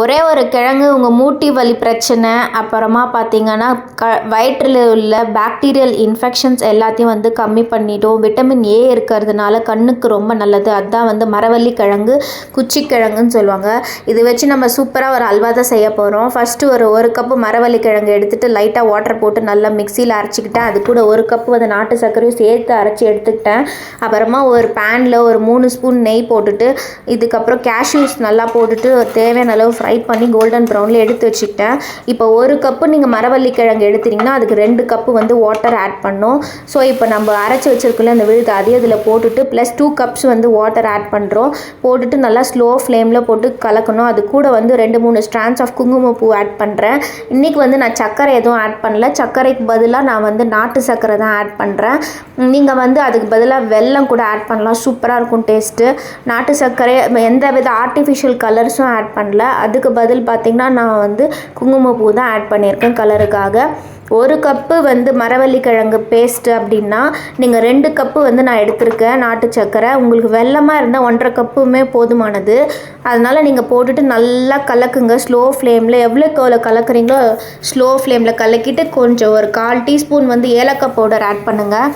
ஒரே ஒரு கிழங்கு உங்கள் மூட்டி வலி பிரச்சனை அப்புறமா பார்த்தீங்கன்னா க வயிற்றில் உள்ள பாக்டீரியல் இன்ஃபெக்ஷன்ஸ் எல்லாத்தையும் வந்து கம்மி பண்ணிட்டோம் விட்டமின் ஏ இருக்கிறதுனால கண்ணுக்கு ரொம்ப நல்லது. அதுதான் வந்து மரவள்ளி கிழங்கு குச்சி கிழங்குன்னு சொல்லுவாங்க. இது வச்சு நம்ம சூப்பராக ஒரு அல்வா தான் செய்ய போகிறோம் ஃபஸ்ட்டு ஒரு ஒரு கப்பு மரவள்ளி கிழங்கு எடுத்துகிட்டு லைட்டாக வாட்டர் போட்டு நல்லா மிக்சியில் அரைச்சிக்கிட்டேன். அது கூட ஒரு கப்பு வந்து நாட்டு சர்க்கரையும் சேர்த்து அரைச்சி எடுத்துக்கிட்டேன். அப்புறமா ஒரு பேனில் ஒரு மூணு ஸ்பூன் நெய் போட்டுட்டு இதுக்கப்புறம் கேஷ்யூஸ் நல்லா போட்டுட்டு தேவையான அளவு ஃப்ரை பண்ணி கோல்டன் ப்ரௌனில் எடுத்து வச்சுக்கிட்டேன். இப்போ ஒரு கப்பு நீங்கள் மரவள்ளி கிழங்கு எடுத்தீங்கன்னா அதுக்கு ரெண்டு கப்பு வந்து வாட்டர் ஆட் பண்ணும். ஸோ இப்போ நம்ம அரைச்சி வச்சிருக்கல அந்த விழுது அதே அதில் போட்டுட்டு ப்ளஸ் டூ கப்ஸ் வந்து வாட்டர் ஆட் பண்ணுறோம் போட்டுட்டு நல்லா ஸ்லோ ஃப்ளேமில் போட்டு கலக்கணும். அது கூட வந்து ரெண்டு மூணு ஸ்ட்ராண்ட்ஸ் ஆஃப் குங்குமப்பூ ஆட் பண்ணுறேன் இன்றைக்கி வந்து நான் சர்க்கரை எதுவும் ஆட் பண்ணல. சர்க்கரைக்கு பதிலாக நான் வந்து நாட்டு சர்க்கரை தான் ஆட் பண்ணுறேன் நீங்கள் வந்து அதுக்கு பதிலாக வெல்லம் கூட ஆட் பண்ணலாம். சூப்பராக இருக்கும் டேஸ்ட்டு நாட்டு சர்க்கரை எந்த வித ஆர்டிஃபிஷியல் கலர்ஸும் ஆட் பண்ணல. அது அதுக்கு பதில் பார்த்திங்கன்னா நான் வந்து குங்குமப்பூ தான் ஆட் பண்ணியிருக்கேன் கலருக்காக ஒரு கப்பு வந்து மரவள்ளி கிழங்கு பேஸ்ட்டு அப்படின்னா நீங்கள் ரெண்டு கப்பு வந்து நான் எடுத்திருக்கேன் நாட்டு சர்க்கரை. உங்களுக்கு வெள்ளமாக இருந்தால் ஒன்றரை கப்புமே போதுமானது. அதனால் நீங்கள் போட்டுட்டு நல்லா கலக்குங்க. ஸ்லோ ஃப்ளேமில் எவ்வளோக்கு எவ்வளோ கலக்குறீங்களோ ஸ்லோ ஃப்ளேமில் கலக்கிட்டு கொஞ்சம் ஒரு கால் டீஸ்பூன் வந்து ஏலக்காய் பவுடர் ஆட் பண்ணுங்கள்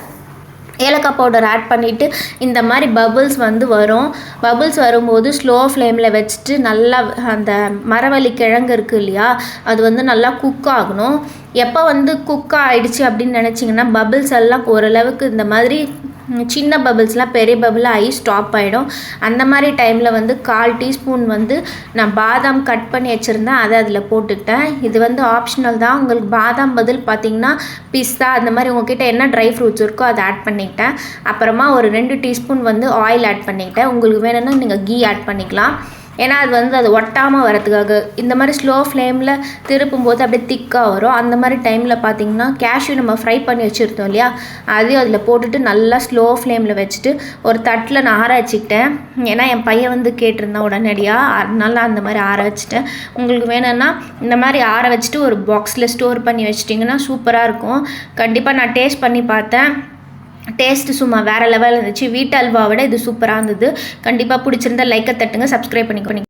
ஏலக்காய் பவுடர் ஆட் பண்ணிவிட்டு இந்த மாதிரி பபுள்ஸ் வந்து வரும். பபுள்ஸ் வரும்போது ஸ்லோ ஃப்ளேமில் வச்சுட்டு நல்லா அந்த மரவள்ளி கிழங்கு இருக்குது இல்லையா அது வந்து நல்லா குக் ஆகணும். எப்போ வந்து குக் ஆகிடுச்சு அப்படின்னு நினச்சிங்கன்னா பபுள்ஸ் எல்லாம் ஓரளவுக்கு இந்த மாதிரி சின்ன பபிள்ஸ்லாம் பெரிய பபிளாக ஆகி ஸ்டாப் ஆகிடும் அந்த மாதிரி டைமில் வந்து கால் டீஸ்பூன் வந்து நான் பாதாம் கட் பண்ணி வச்சுருந்தேன். அதை அதில் போட்டுக்கிட்டேன். இது வந்து ஆப்ஷனல் தான். உங்களுக்கு பாதாம் பதில் பார்த்திங்கன்னா பிஸ்தா அந்த மாதிரி உங்ககிட்ட என்ன ட்ரை ஃப்ரூட்ஸ் இருக்கோ அதை ஆட் பண்ணிக்கிட்டேன். அப்புறமா ஒரு ரெண்டு டீஸ்பூன் வந்து ஆயில் ஆட் பண்ணிக்கிட்டேன். உங்களுக்கு வேணும்னா நீங்கள் கீ ஆட் பண்ணிக்கலாம். ஏன்னா அது வந்து அது ஒட்டாமல் வரதுக்காக இந்த மாதிரி ஸ்லோ ஃப்ளேமில் திருப்பும் போது அப்படியே திக்காக வரும். அந்த மாதிரி டைமில் பார்த்தீங்கன்னா கேஷ்யூ நம்ம ஃப்ரை பண்ணி வச்சுருந்தோம் இல்லையா? அதையும் அதில் போட்டுட்டு நல்லா ஸ்லோ ஃப்ளேமில் வச்சுட்டு ஒரு தட்டில் நான் ஆற வச்சுக்கிட்டேன் ஏன்னா என் பையன் வந்து கேட்டிருந்தான் உடனடியாக அதனால அந்த மாதிரி ஆற வச்சுட்டேன் உங்களுக்கு வேணும்னா இந்த மாதிரி ஆற வச்சுட்டு ஒரு பாக்ஸில் ஸ்டோர் பண்ணி வச்சிட்டிங்கன்னா சூப்பராக இருக்கும். கண்டிப்பாக நான் டேஸ்ட் பண்ணி பார்த்தேன். டேஸ்ட்டு சும்மா வேறு லெவலில் இருந்துச்சு. வீட்டு அல்வாவோட விட இது சூப்பராக இருந்தது. கண்டிப்பாக பிடிச்சிருந்தா லைக்கை தட்டுங்க சப்ஸ்கிரைப் பண்ணிக்கோ